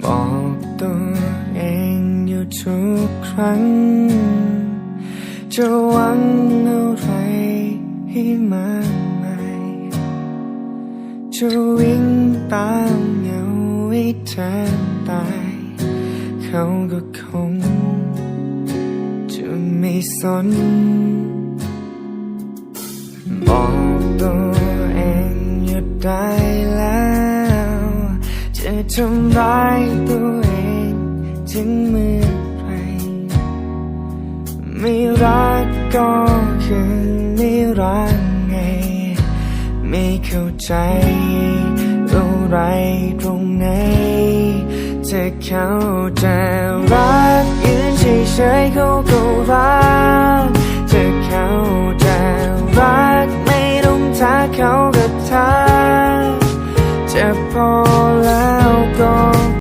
บอกตัวเองอยู่ทุกครั้ง จะหวังอะไรให้มากมายจะวิ่งตามเงาให้เธอตาย เขาก็คง จะไม่สนบอกตัวเองอยู่ได้ ทำร้ายตัวเองถึงเมื่อไหรไม่รักก็คือไม่รักไง ไม่เข้าใจอะไรตรงไหนจะเขาจะรักยืนเฉยๆเขาก็รักจะเขาจะรักไม่ต้องทักเขา จ็บพอแล้วก็